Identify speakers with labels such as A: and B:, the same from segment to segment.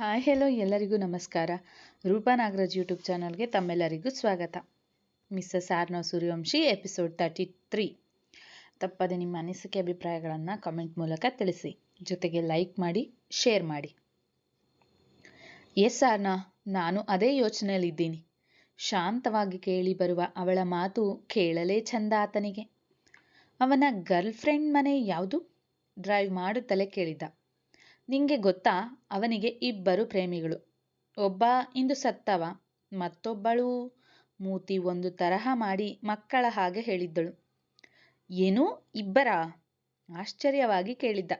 A: Hi hello ಎಲ್ಲರಿಗೂ ನಮಸ್ಕಾರ. Roopa Nagaraj YouTube ಚಾನಲ್ಗೆ ತಮ್ಮೆಲ್ಲರಿಗೂ ಸ್ವಾಗತ. Mrs Arno Suryavanshi episode thirty three ತಪ್ಪದೆ ನಿಮ್ಮ ಅನಿಸಿಕೆ ಅಭಿಪ್ರಾಯಗಳನ್ನು ಕಮೆಂಟ್ ಮೂಲಕ ತಿಳಿಸಿ. ಜೊತೆಗೆ ಲೈಕ್ ಮಾಡಿ ಶೇರ್ ಮಾಡಿ. ಎಸ್ ಆರ್ನ, ನಾನು ಅದೇ ಯೋಚನೆಯಲ್ಲಿದ್ದೀನಿ. ಶಾಂತವಾಗಿ ಕೇಳಿ ಬರುವ ಅವಳ ಮಾತು ಕೇಳಲೇ ಚಂದ ಆತನಿಗೆ. ಅವನ ಗರ್ಲ್ ಫ್ರೆಂಡ್ ಮನೆ ಯಾವುದು? ಡ್ರೈವ್ ಮಾಡುತ್ತಲೇ ಕೇಳಿದ್ದ ನಿಂಗೆ ಗೊತ್ತಾ, ಅವನಿಗೆ ಇಬ್ಬರು ಪ್ರೇಮಿಗಳು. ಒಬ್ಬ ಇಂದು ಸತ್ತವ, ಮತ್ತೊಬ್ಬಳು ಮೂತಿ ಒಂದು ತರಹ ಮಾಡಿ ಮಕ್ಕಳ ಹಾಗೆ ಹೇಳಿದ್ದಳು. ಏನು ಇಬ್ಬರಾ? ಆಶ್ಚರ್ಯವಾಗಿ ಕೇಳಿದ್ದ.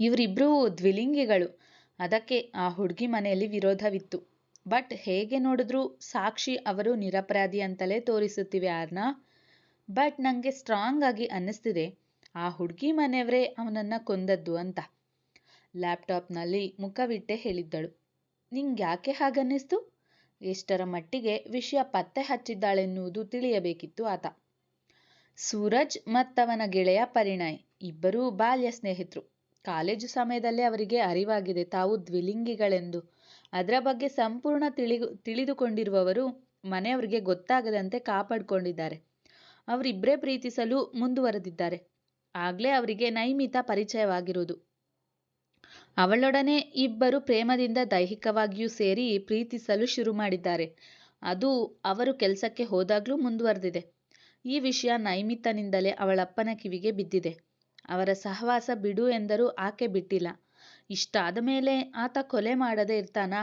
A: ಇವರಿಬ್ಬರೂ ದ್ವಿಲಿಂಗಿಗಳು. ಅದಕ್ಕೆ ಆ ಹುಡುಗಿ ಮನೆಯಲ್ಲಿ ವಿರೋಧವಿತ್ತು. ಬಟ್ ಹೇಗೆ ನೋಡಿದ್ರೂ ಸಾಕ್ಷಿ ಅವರು ನಿರಪರಾಧಿ ಅಂತಲೇ ತೋರಿಸುತ್ತಿವೆ ಆರ್ನ ಬಟ್ ನನಗೆ ಸ್ಟ್ರಾಂಗ್ ಆಗಿ ಅನ್ನಿಸ್ತಿದೆ. ಆ ಹುಡುಗಿ ಮನೆಯವರೇ ಅವನನ್ನು ಕೊಂದದ್ದು ಅಂತ. ಲ್ಯಾಪ್ಟಾಪ್ನಲ್ಲಿ ಮುಖವಿಟ್ಟೇ ಹೇಳಿದ್ದಳು. ನಿಂಗ್ಯಾಕೆ ಹಾಗನ್ನಿಸ್ತು? ಎಷ್ಟರ ಮಟ್ಟಿಗೆ ವಿಷಯ ಪತ್ತೆ ಹಚ್ಚಿದ್ದಾಳೆನ್ನುವುದು ತಿಳಿಯಬೇಕಿತ್ತು ಆತ. ಸೂರಜ್ ಮತ್ತವನ ಗೆಳೆಯ ಪರಿಣಯ್, ಇಬ್ಬರೂ ಬಾಲ್ಯ ಸ್ನೇಹಿತರು. ಕಾಲೇಜು ಸಮಯದಲ್ಲೇ ಅವರಿಗೆ ಅರಿವಾಗಿದೆ ತಾವು ದ್ವಿಲಿಂಗಿಗಳೆಂದು. ಅದರ ಬಗ್ಗೆ ಸಂಪೂರ್ಣ ತಿಳಿ ತಿಳಿದುಕೊಂಡಿರುವವರು ಮನೆಯವರಿಗೆ ಗೊತ್ತಾಗದಂತೆ ಕಾಪಾಡಿಕೊಂಡಿದ್ದಾರೆ. ಅವರಿಬ್ಬರೇ ಪ್ರೀತಿಸಲು ಮುಂದುವರೆದಿದ್ದಾರೆ. ಆಗಲೇ ಅವರಿಗೆ ನೈಮಿತ ಪರಿಚಯವಾಗಿರುವುದು ಅವಳೊಡನೆ ಇಬ್ಬರು ಪ್ರೇಮದಿಂದ ದೈಹಿಕವಾಗಿಯೂ ಸೇರಿ ಪ್ರೀತಿಸಲು ಶುರು ಮಾಡಿದ್ದಾರೆ. ಅದು ಅವರು ಕೆಲಸಕ್ಕೆ ಹೋದಾಗಲೂ ಮುಂದುವರೆದಿದೆ. ಈ ವಿಷಯ ನೈಮಿತ್ತನಿಂದಲೇ ಅವಳಪ್ಪನ ಕಿವಿಗೆ ಬಿದ್ದಿದೆ. ಅವರ ಸಹವಾಸ ಬಿಡು ಎಂದರೂ ಆಕೆ ಬಿಟ್ಟಿಲ್ಲ. ಇಷ್ಟಾದ ಮೇಲೆ ಆತ ಕೊಲೆ ಮಾಡದೆ ಇರ್ತಾನಾ?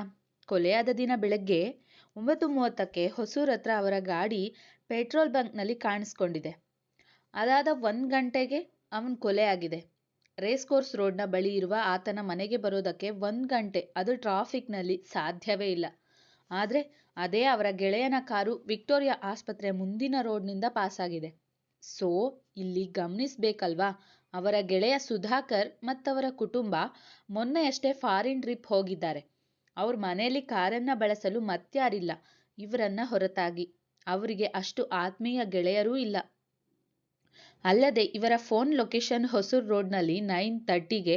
A: ಕೊಲೆಯಾದ ದಿನ ಬೆಳಗ್ಗೆ ಒಂಬತ್ತು ಮೂವತ್ತಕ್ಕೆ ಹೊಸೂರ್ ಹತ್ರ ಅವರ ಗಾಡಿ ಪೆಟ್ರೋಲ್ ಬಂಕ್ನಲ್ಲಿ ಕಾಣಿಸ್ಕೊಂಡಿದೆ. ಅದಾದ ಒಂದು ಗಂಟೆಗೆ ಅವನ ಕೊಲೆ ಆಗಿದೆ ರೇಸ್ ಕೋರ್ಸ್ ರೋಡ್ನ ಬಳಿ ಇರುವ ಆತನ ಮನೆಗೆ ಬರೋದಕ್ಕೆ ಒಂದು ಗಂಟೆ, ಅದು ಟ್ರಾಫಿಕ್ನಲ್ಲಿ ಸಾಧ್ಯವೇ ಇಲ್ಲ. ಆದರೆ ಅದೇ ಅವರ ಗೆಳೆಯನ ಕಾರು ವಿಕ್ಟೋರಿಯಾ ಆಸ್ಪತ್ರೆ ಮುಂದಿನ ರೋಡ್ನಿಂದ ಪಾಸಾಗಿದೆ. ಸೊ, ಇಲ್ಲಿ ಗಮನಿಸಬೇಕಲ್ವಾ? ಅವರ ಗೆಳೆಯ ಸುಧಾಕರ್ ಮತ್ತವರ ಕುಟುಂಬ ಮೊನ್ನೆಯಷ್ಟೇ ಫಾರಿನ್ ಟ್ರಿಪ್ ಹೋಗಿದ್ದಾರೆ. ಅವ್ರ ಮನೆಯಲ್ಲಿ ಕಾರನ್ನು ಬಳಸಲು ಮತ್ಯಾರಿಲ್ಲ, ಇವರನ್ನ ಹೊರತಾಗಿ. ಅವರಿಗೆ ಅಷ್ಟು ಆತ್ಮೀಯ ಗೆಳೆಯರೂ ಇಲ್ಲ. ಅಲ್ಲದೆ ಇವರ ಫೋನ್ ಲೊಕೇಶನ್ ಹೊಸೂರು ರೋಡ್ನಲ್ಲಿ ನೈನ್ ತರ್ಟಿಗೆ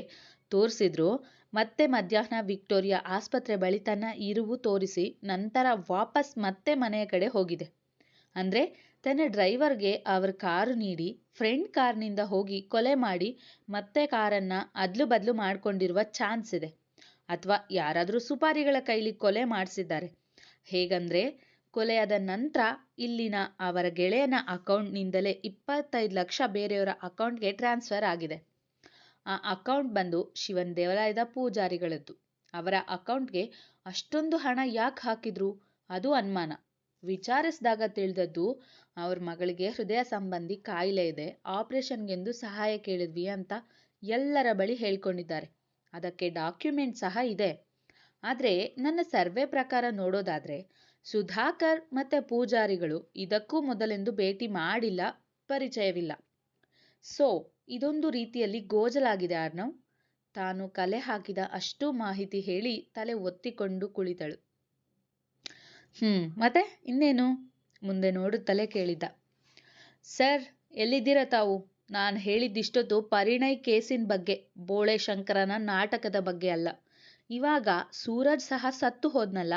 A: ತೋರಿಸಿದ್ರು. ಮತ್ತೆ ಮಧ್ಯಾಹ್ನ ವಿಕ್ಟೋರಿಯಾ ಆಸ್ಪತ್ರೆ ಬಳಿ ತನ್ನ ಇರುವು ತೋರಿಸಿ ನಂತರ ವಾಪಸ್ ಮತ್ತೆ ಮನೆಯ ಕಡೆ ಹೋಗಿದೆ. ಅಂದರೆ ತನ್ನ ಡ್ರೈವರ್ಗೆ ಅವರ ಕಾರು ನೀಡಿ, ಫ್ರೆಂಡ್ ಕಾರ್ನಿಂದ ಹೋಗಿ ಕೊಲೆ ಮಾಡಿ ಮತ್ತೆ ಕಾರನ್ನು ಅದ್ಲು ಬದಲು ಮಾಡಿಕೊಂಡಿರುವ ಚಾನ್ಸ್ ಇದೆ. ಅಥವಾ ಯಾರಾದರೂ ಸುಪಾರಿಗಳ ಕೈಲಿ ಕೊಲೆ ಮಾಡಿಸಿದ್ದಾರೆ. ಹೇಗಂದ್ರೆ ಕೊಲೆಯಾದ ನಂತರ ಇಲ್ಲಿನ ಅವರ ಗೆಳೆಯನ ಅಕೌಂಟ್ನಿಂದಲೇ ಇಪ್ಪತ್ತೈದು ಲಕ್ಷ ಬೇರೆಯವರ ಅಕೌಂಟ್ಗೆ ಟ್ರಾನ್ಸ್ಫರ್ ಆಗಿದೆ. ಆ ಅಕೌಂಟ್ ಬಂದು ಶಿವನ್ ದೇವಾಲಯದ ಪೂಜಾರಿಗಳದ್ದು. ಅವರ ಅಕೌಂಟ್ಗೆ ಅಷ್ಟೊಂದು ಹಣ ಯಾಕೆ ಹಾಕಿದ್ರು? ಅದು ಅನುಮಾನ. ವಿಚಾರಿಸಿದಾಗ ತಿಳಿದದ್ದು, ಅವ್ರ ಮಗಳಿಗೆ ಹೃದಯ ಸಂಬಂಧಿ ಕಾಯಿಲೆ ಇದೆ, ಆಪರೇಷನ್ಗೆಂದು ಸಹಾಯ ಕೇಳಿದ್ವಿ ಅಂತ ಎಲ್ಲರ ಬಳಿ ಹೇಳ್ಕೊಂಡಿದ್ದಾರೆ. ಅದಕ್ಕೆ ಡಾಕ್ಯುಮೆಂಟ್ ಸಹ ಇದೆ. ಆದರೆ, ನನ್ನ ಸರ್ವೆ ಪ್ರಕಾರ ನೋಡೋದಾದರೆ ಸುಧಾಕರ್ ಮತ್ತು ಪೂಜಾರಿಗಳು ಇದಕ್ಕೂ ಮೊದಲೆಂದು ಭೇಟಿ ಮಾಡಿಲ್ಲ, ಪರಿಚಯವಿಲ್ಲ. ಸೊ, ಇದೊಂದು ರೀತಿಯಲ್ಲಿ ಗೋಜಲಾಗಿದೆ ಅರ್ನವ್ ತಾನು ಕಲೆ ಹಾಕಿದ ಅಷ್ಟು ಮಾಹಿತಿ ಹೇಳಿ ತಲೆ ಒತ್ತಿಕೊಂಡು ಕುಳಿತಳು. ಹ್ಮ್, ಮತ್ತೆ ಇನ್ನೇನು? ಮುಂದೆ ನೋಡುತ್ತಲೇ ಕೇಳಿದ್ದ. ಸರ್, ಎಲ್ಲಿದ್ದೀರ ತಾವು? ನಾನು ಹೇಳಿದ್ದಿಷ್ಟೊತ್ತು ಪರಿಣಯ್ ಕೇಸಿನ ಬಗ್ಗೆ, ಬೋಳೆ ಶಂಕರನ ನಾಟಕದ ಬಗ್ಗೆ ಅಲ್ಲ. ಇವಾಗ ಸೂರಜ್ ಸಹ ಸತ್ತು ಹೋದ್ನಲ್ಲ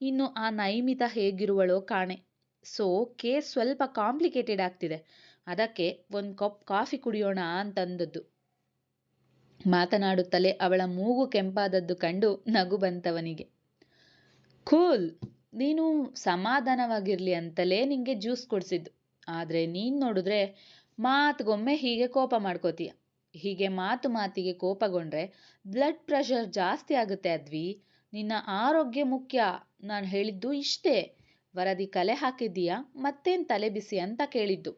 A: ಇನ್ನು ಆ ನೈಮಿತ ಹೇಗಿರುವಳೋ ಕಾಣೆ. ಸೊ, ಕೇಸ್ ಸ್ವಲ್ಪ ಕಾಂಪ್ಲಿಕೇಟೆಡ್ ಆಗ್ತಿದೆ. ಅದಕ್ಕೆ ಒಂದು ಕಪ್ ಕಾಫಿ ಕುಡಿಯೋಣ ಅಂತಂದದ್ದು. ಮಾತನಾಡುತ್ತಲೇ ಅವಳ ಮೂಗು ಕೆಂಪಾದದ್ದು ಕಂಡು ನಗು ಬಂತವನಿಗೆ. ಕೂಲ್, ನೀನು ಸಮಾಧಾನವಾಗಿರಲಿ ಅಂತಲೇ ನಿಂಗೆ ಜ್ಯೂಸ್ ಕೊಡಿಸಿದ್ದು. ಆದರೆ ನೀನು ನೋಡಿದ್ರೆ ಮಾತಿಗೊಮ್ಮೆ ಹೀಗೆ ಕೋಪ ಮಾಡ್ಕೋತೀಯ. ಹೀಗೆ ಮಾತು ಮಾತಿಗೆ ಕೋಪಗೊಂಡ್ರೆ ಬ್ಲಡ್ ಪ್ರೆಷರ್ ಜಾಸ್ತಿ ಆಗುತ್ತೆ ಅದ್ವಿ. ನಿನ್ನ ಆರೋಗ್ಯ ಮುಖ್ಯ. ನಾನು ಹೇಳಿದ್ದು ಇಷ್ಟೇ. ವರದಿ ಕಲೆ ಹಾಕಿದ್ದೀಯಾ? ಮತ್ತೇನು ತಲೆ ಬಿಸಿ ಅಂತ ಕೇಳಿದ್ದು.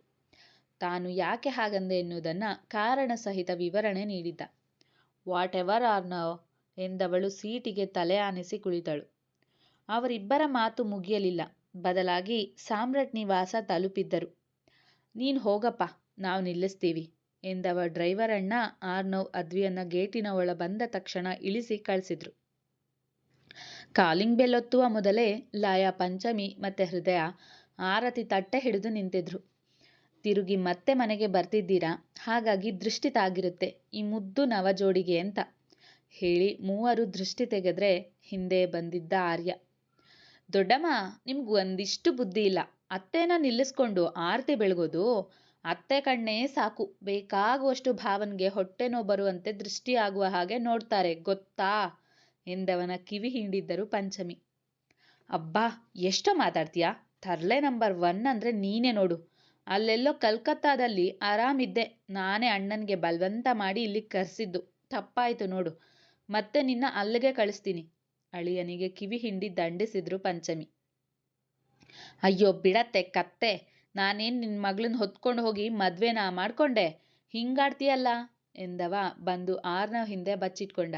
A: ತಾನು ಯಾಕೆ ಹಾಗಂದೆ ಎನ್ನುವುದನ್ನು ಕಾರಣ ಸಹಿತ ವಿವರಣೆ ನೀಡಿದ್ದ. ವಾಟ್ ಎವರ್ ಆರ್ ನೋ ಎಂದವಳು ಸೀಟಿಗೆ ತಲೆ ಆನಿಸಿ ಕುಳಿತಳು. ಅವರಿಬ್ಬರ ಮಾತು ಮುಗಿಯಲಿಲ್ಲ. ಬದಲಾಗಿ ಸಾಮ್ರಾಟ್ ನಿವಾಸ ತಲುಪಿದ್ದರು. ನೀನು ಹೋಗಪ್ಪ, ನಾವು ನಿಲ್ಲಿಸ್ತೀವಿ ಎಂದವ ಡ್ರೈವರ್ ಅಣ್ಣ ಆರ್ನವ್ ಅದ್ವಿಯನ್ನ ಗೇಟಿನ ಒಳ ಬಂದ ತಕ್ಷಣ ಇಳಿಸಿ ಕಳಿಸಿದ್ರು. ಕಾಲಿಂಗ್ ಬೆಲ್ ಒತ್ತುವ ಮೊದಲೇ ಲಾಯ ಪಂಚಮಿ ಮತ್ತೆ ಹೃದಯ ಆರತಿ ತಟ್ಟೆ ಹಿಡಿದು ನಿಂತಿದ್ರು. ತಿರುಗಿ ಮತ್ತೆ ಮನೆಗೆ ಬರ್ತಿದ್ದೀರಾ? ಹಾಗಾಗಿ ದೃಷ್ಟಿ ತಾಗಿರುತ್ತೆ, ಈ ಮುದ್ದು ನವ ಜೋಡಿಗೆ ಅಂತ ಹೇಳಿ ಮೂವರು ದೃಷ್ಟಿ ತೆಗೆದ್ರೆ ಹಿಂದೆ ಬಂದಿದ್ದ ಆರ್ಯ. ದೊಡ್ಡಮ್ಮ, ನಿಮ್ಗೆ ಒಂದಿಷ್ಟು ಬುದ್ಧಿ ಇಲ್ಲ. ಅತ್ತೆನ ನಿಲ್ಲಿಸ್ಕೊಂಡು ಆರತಿ ಬೆಳಗೋದು ಅತ್ತೆ ಕಣ್ಣೇ ಸಾಕು. ಬೇಕಾಗುವಷ್ಟು ಭಾವನ್ಗೆ ಹೊಟ್ಟೆ ನೋವು ಬರುವಂತೆ ದೃಷ್ಟಿ ಆಗುವ ಹಾಗೆ ನೋಡ್ತಾರೆ, ಗೊತ್ತಾ? ಎಂದವನ ಕಿವಿ ಹಿಂಡಿದ್ದರು ಪಂಚಮಿ. ಅಬ್ಬಾ, ಎಷ್ಟೋ ಮಾತಾಡ್ತೀಯಾ? ತರ್ಲೆ ನಂಬರ್ ಒನ್ ಅಂದರೆ ನೀನೇ ನೋಡು. ಅಲ್ಲೆಲ್ಲೋ ಕಲ್ಕತ್ತಾದಲ್ಲಿ ಆರಾಮಿದ್ದೆ. ನಾನೇ ಅಣ್ಣನಿಗೆ ಬಲವಂತ ಮಾಡಿ ಇಲ್ಲಿಗೆ ಕರೆಸಿದ್ದು. ತಪ್ಪಾಯಿತು ನೋಡು. ಮತ್ತೆ ನಿನ್ನ ಅಲ್ಲಿಗೆ ಕಳಿಸ್ತೀನಿ. ಅಳಿಯನಿಗೆ ಕಿವಿ ಹಿಂಡಿ ದಂಡಿಸಿದ್ರು ಪಂಚಮಿ. ಅಯ್ಯೋ, ಬಿಡತ್ತೆ ಕತ್ತೆ. ನಾನೇನು ನಿನ್ನ ಮಗಳನ್ನ ಹೊತ್ಕೊಂಡು ಹೋಗಿ ಮದ್ವೆನಾ ಮಾಡ್ಕೊಂಡೆ? ಹಿಂಗಾಡ್ತೀಯಲ್ಲ? ಎಂದವ ಬಂದು ಆರ್ನ ಹಿಂದೆ ಬಚ್ಚಿಟ್ಕೊಂಡ.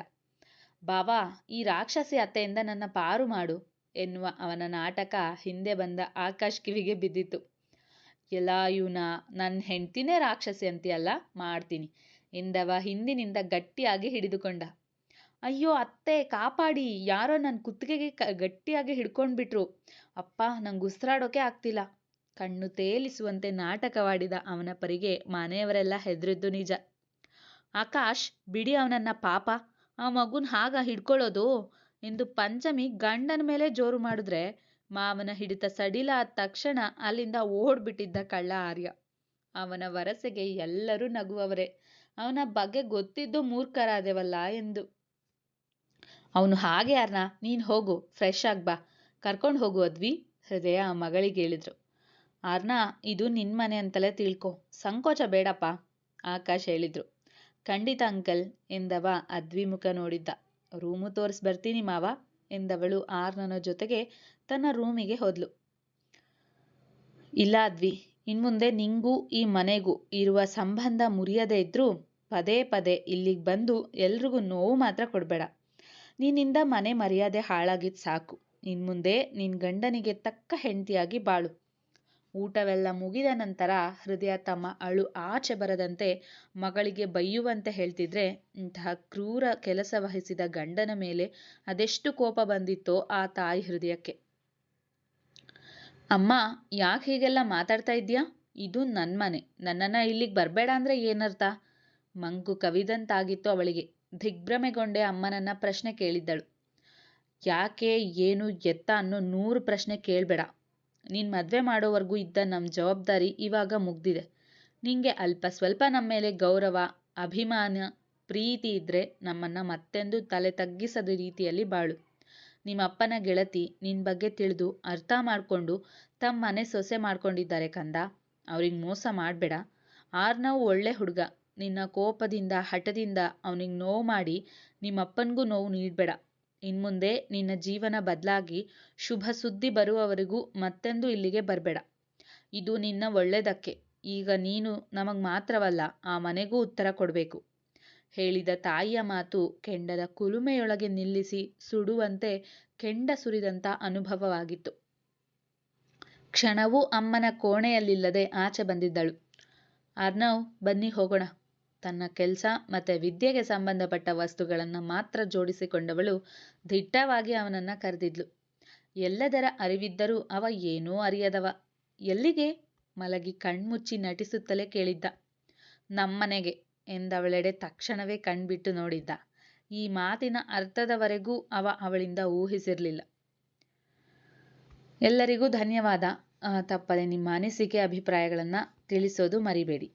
A: ಬಾವಾ, ಈ ರಾಕ್ಷಸಿ ಅತ್ತೆಯಿಂದ ನನ್ನ ಪಾರು ಮಾಡು ಎನ್ನುವ ಅವನ ನಾಟಕ ಹಿಂದೆ ಬಂದ ಆಕಾಶ್ ಕಿವಿಗೆ ಬಿದ್ದಿತು ಎಲ್ಲ ಇವನ ನನ್ನ ಹೆಂಡ್ತಿನೇ ರಾಕ್ಷಸಿ ಅಂತೀಯಲ್ಲ, ಮಾಡ್ತೀನಿ. ಎಂದವ ಹಿಂದಿನಿಂದ ಗಟ್ಟಿಯಾಗಿ ಹಿಡಿದುಕೊಂಡ. ಅಯ್ಯೋ ಅತ್ತೆ, ಕಾಪಾಡಿ. ಯಾರೋ ನನ್ನ ಕುತ್ತಿಗೆಗೆ ಕ, ಗಟ್ಟಿಯಾಗಿ ಹಿಡ್ಕೊಂಡ್ಬಿಟ್ರು. ಅಪ್ಪ, ನಂಗೆ ಉಸಿರಾಡೋಕೆ ಆಗ್ತಿಲ್ಲ. ಕಣ್ಣು ತೇಲಿಸುವಂತೆ ನಾಟಕವಾಡಿದ ಅವನ ಪರಿಗೆ ಮನೆಯವರೆಲ್ಲ ಹೆದರಿದ್ದು ನಿಜ. ಆಕಾಶ್, ಬಿಡಿ ಅವನನ್ನ ಪಾಪ. ಆ ಮಗುನ ಹಾಗ ಹಿಡ್ಕೊಳ್ಳೋದು? ಎಂದು ಪಂಚಮಿ ಗಂಡನ ಮೇಲೆ ಜೋರು ಮಾಡಿದ್ರೆ ಮಾವನ ಹಿಡಿತ ಸಡಿಲ ಆದ ತಕ್ಷಣ ಅಲ್ಲಿಂದ ಓಡ್ಬಿಟ್ಟಿದ್ದ ಕಳ್ಳ ಆರ್ಯ. ಅವನ ವರಸೆಗೆ ಎಲ್ಲರೂ ನಗುವವರೇ. ಅವನ ಬಗ್ಗೆ ಗೊತ್ತಿದ್ದು ಮೂರ್ಖರಾದೆವಲ್ಲ ಎಂದು. ಅವನು, ಹಾಗೆ ಯಾರನ್ನ ನೀನು ಹೋಗು ಫ್ರೆಶ್ ಆಗಿ ಬಾ. ಕರ್ಕೊಂಡು ಹೋಗು ಅದ್ವಿ. ಹೃದಯ ಆ ಮಗಳಿಗೆ ಹೇಳಿದ್ರು. ಅರ್ನ, ಇದು ನಿನ್ನ ಮನೆ ಅಂತಲೇ ತಿಳ್ಕೊ. ಸಂಕೋಚ ಬೇಡಪ್ಪ. ಆಕಾಶ್ ಹೇಳಿದ್ರು. ಖಂಡಿತ ಅಂಕಲ್, ಎಂದವ ಅದ್ವಿಮುಖ ನೋಡಿದ್ದ. ರೂಮು ತೋರಿಸ್ ಬರ್ತೀನಿ ಮಾವ, ಎಂದವಳು ಆರ್ನನ ಜೊತೆಗೆ ತನ್ನ ರೂಮಿಗೆ ಹೋದ್ಲು. ಇಲ್ಲ ಅದ್ವಿ, ಇನ್ಮುಂದೆ ನಿಂಗೂ ಈ ಮನೆಗೂ ಇರುವ ಸಂಬಂಧ ಮುರಿಯದೇ ಇದ್ರೂ ಪದೇ ಪದೇ ಇಲ್ಲಿಗೆ ಬಂದು ಎಲ್ರಿಗೂ ನೋವು ಮಾತ್ರ ಕೊಡಬೇಡ. ನಿನ್ನಿಂದ ಮನೆ ಮರ್ಯಾದೆ ಹಾಳಾಗಿದ್ದು ಸಾಕು. ಇನ್ಮುಂದೆ ನಿನ್ನ ಗಂಡನಿಗೆ ತಕ್ಕ ಹೆಂಡತಿಯಾಗಿ ಬಾಳು. ಊಟವೆಲ್ಲ ಮುಗಿದ ನಂತರ ಹೃದಯ ತಮ್ಮ ಅಳು ಆಚೆ ಬರದಂತೆ ಮಗಳಿಗೆ ಬೈಯುವಂತೆ ಹೇಳ್ತಿದ್ರೆ, ಇಂತಹ ಕ್ರೂರ ಕೆಲಸ ವಹಿಸಿದ ಗಂಡನ ಮೇಲೆ ಅದೆಷ್ಟು ಕೋಪ ಬಂದಿತ್ತೋ ಆ ತಾಯಿ ಹೃದಯಕ್ಕೆ. ಅಮ್ಮ, ಯಾಕೆ ಹೀಗೆಲ್ಲ ಮಾತಾಡ್ತಾ ಇದ್ಯಾ ಇದು ನನ್ನ ಮನೆ. ನನ್ನನ್ನು ಇಲ್ಲಿಗೆ ಬರಬೇಡ ಅಂದರೆ ಏನರ್ಥ? ಮಂಕು ಕವಿದಂತಾಗಿತ್ತು ಅವಳಿಗೆ. ದಿಗ್ಭ್ರಮೆಗೊಂಡೆ ಅಮ್ಮನನ್ನ ಪ್ರಶ್ನೆ ಕೇಳಿದ್ದಳು. ಯಾಕೆ, ಏನು, ಎತ್ತ ಅನ್ನೋ ನೂರು ಪ್ರಶ್ನೆ ಕೇಳಬೇಡ. ನೀನು ಮದುವೆ ಮಾಡೋವರೆಗೂ ಇದ್ದ ನಮ್ಮ ಜವಾಬ್ದಾರಿ ಇವಾಗ ಮುಗ್ದಿದೆ. ನಿಂಗೆ ಅಲ್ಪ ಸ್ವಲ್ಪ ನಮ್ಮ ಮೇಲೆ ಗೌರವ, ಅಭಿಮಾನ, ಪ್ರೀತಿ ಇದ್ದರೆ ನಮ್ಮನ್ನು ಮತ್ತೆಂದು ತಲೆ ತಗ್ಗಿಸದ ರೀತಿಯಲ್ಲಿ ಬಾಳು. ನಿಮ್ಮಪ್ಪನ ಗೆಳತಿ ನಿನ್ನ ಬಗ್ಗೆ ತಿಳಿದು ಅರ್ಥ ಮಾಡಿಕೊಂಡು ತಮ್ಮ ಮನೆ ಸೊಸೆ ಮಾಡ್ಕೊಂಡಿದ್ದಾರೆ ಕಂದ. ಅವ್ರಿಗೆ ಮೋಸ ಮಾಡಬೇಡ. ಆರ್ನವ್ ಒಳ್ಳೆ ಹುಡುಗ. ನಿನ್ನ ಕೋಪದಿಂದ, ಹಠದಿಂದ ಅವನಿಗೆ ನೋವು ಮಾಡಿ ನಿಮ್ಮಪ್ಪನಿಗೂ ನೋವು ನೀಡಬೇಡ. ಇನ್ಮುಂದೆ ನಿನ್ನ ಜೀವನ ಬದಲಾಗಿ ಶುಭ ಸುದ್ದಿ ಬರುವವರೆಗೂ ಮತ್ತೆಂದೂ ಇಲ್ಲಿಗೆ ಬರಬೇಡ. ಇದು ನಿನ್ನ ಒಳ್ಳೆಯದಕ್ಕೆ ಈಗ ನೀನು ನಮಗೆ ಮಾತ್ರವಲ್ಲ, ಆ ಮನೆಗೂ ಉತ್ತರ ಕೊಡಬೇಕು. ಹೇಳಿದ ತಾಯಿಯ ಮಾತು ಕೆಂಡದ ಕುಲುಮೆಯೊಳಗೆ ನಿಲ್ಲಿಸಿ ಸುಡುವಂತೆ ಕೆಂಡ ಸುರಿದಂಥ ಅನುಭವವಾಗಿತ್ತು. ಕ್ಷಣವೂ ಅಮ್ಮನ ಕೋಣೆಯಲ್ಲಿಲ್ಲದೆ ಆಚೆ ಬಂದಿದ್ದಳು. ಅರ್ನವ್, ಬನ್ನಿ ಹೋಗೋಣ. ತನ್ನ ಕೆಲಸ ಮತ್ತು ವಿದ್ಯೆಗೆ ಸಂಬಂಧಪಟ್ಟ ವಸ್ತುಗಳನ್ನು ಮಾತ್ರ ಜೋಡಿಸಿಕೊಂಡವಳು ದಿಟ್ಟವಾಗಿ ಅವನನ್ನು ಕರೆದಿದ್ಲು. ಎಲ್ಲದರ ಅರಿವಿದ್ದರೂ ಅವ ಏನೂ ಅರಿಯದವ. ಎಲ್ಲಿಗೆ? ಮಲಗಿ ಕಣ್ಮುಚ್ಚಿ ನಟಿಸುತ್ತಲೇ ಕೇಳಿದ್ದ. ನಮ್ಮನೆಗೆ ಎಂದವಳೆಡೆ ತಕ್ಷಣವೇ ಕಣ್ಬಿಟ್ಟು ನೋಡಿದ್ದ. ಈ ಮಾತಿನ ಅರ್ಥದವರೆಗೂ ಅವ ಅವಳಿಂದ ಊಹಿಸಿರಲಿಲ್ಲ. ಎಲ್ಲರಿಗೂ ಧನ್ಯವಾದ. ತಪ್ಪದೆ ನಿಮ್ಮ ಅನಿಸಿಕೆ, ಅಭಿಪ್ರಾಯಗಳನ್ನು ತಿಳಿಸೋದು ಮರಿಬೇಡಿ.